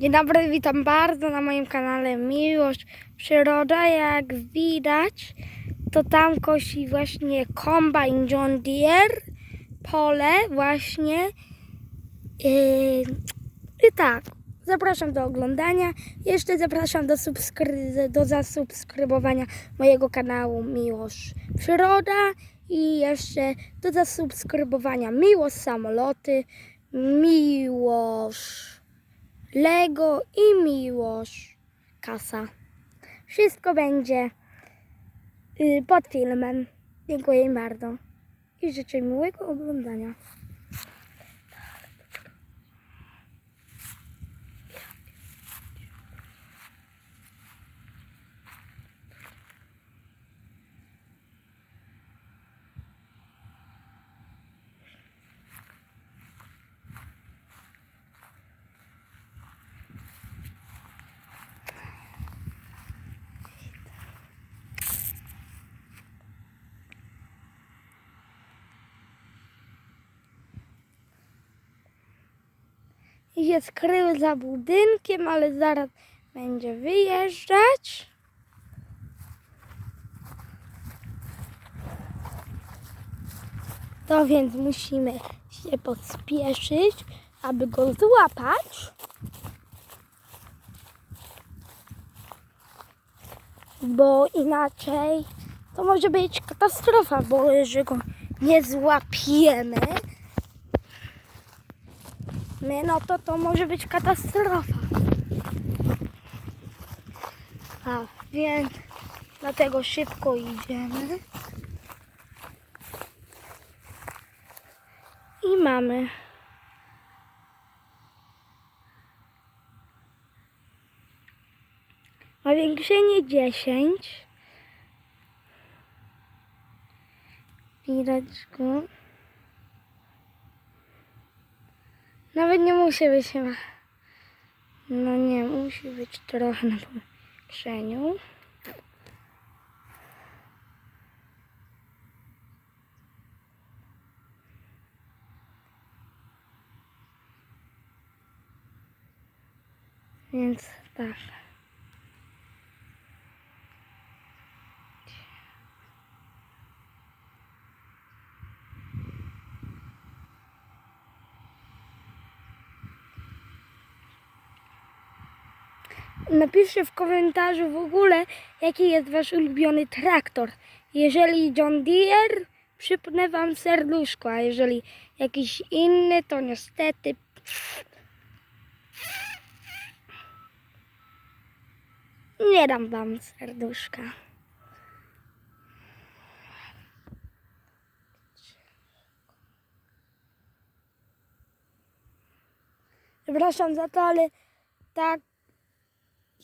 Dzień dobry, witam bardzo na moim kanale Miłość Przyroda. Jak widać, to tam kosi właśnie kombajn John Deere, pole właśnie. Yy, I tak, zapraszam do oglądania. Jeszcze zapraszam do, do zasubskrybowania mojego kanału Miłość Przyroda i jeszcze do zasubskrybowania Miłość Samoloty, Miłość Lego i miłość kasa. Wszystko będzie y, pod filmem. Dziękuję im bardzo i życzę miłego oglądania. Się skrył za budynkiem, ale zaraz będzie wyjeżdżać. To więc musimy się pospieszyć, aby go złapać. Bo inaczej to może być katastrofa, bo jeżeli go nie złapiemy, my, no to to może być katastrofa. A więc dlatego szybko idziemy. I mamy. Nawiększenie 10. Widać go. Nawet nie musi być chyba. No nie, musi być trochę na powiększeniu. Więc tak. Napiszcie w komentarzu w ogóle, jaki jest wasz ulubiony traktor. Jeżeli John Deere, przypnę wam serduszko, a jeżeli jakiś inny, to niestety nie dam wam serduszka. Przepraszam za to, ale tak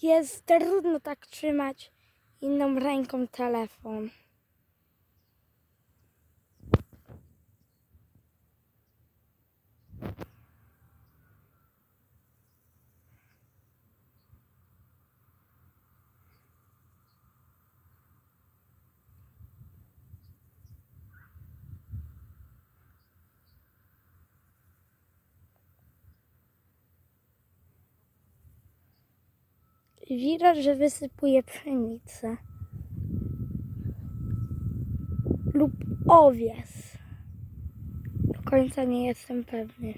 jest trudno tak trzymać inną ręką telefon. Widać, że wysypuje pszenicę. Lub owies. Do końca nie jestem pewny.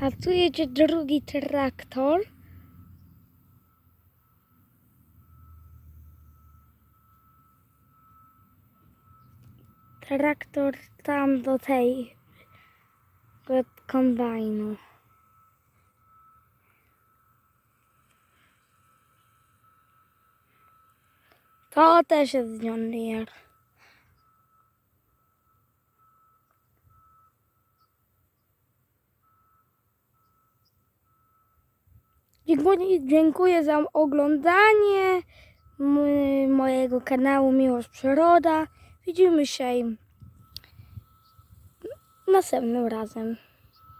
A tu jedzie drugi traktor. Traktor tam do tej do kombajnu. To też jest John. Dziękuję, za oglądanie mojego kanału Miłość Przyroda. Widzimy się następnym razem.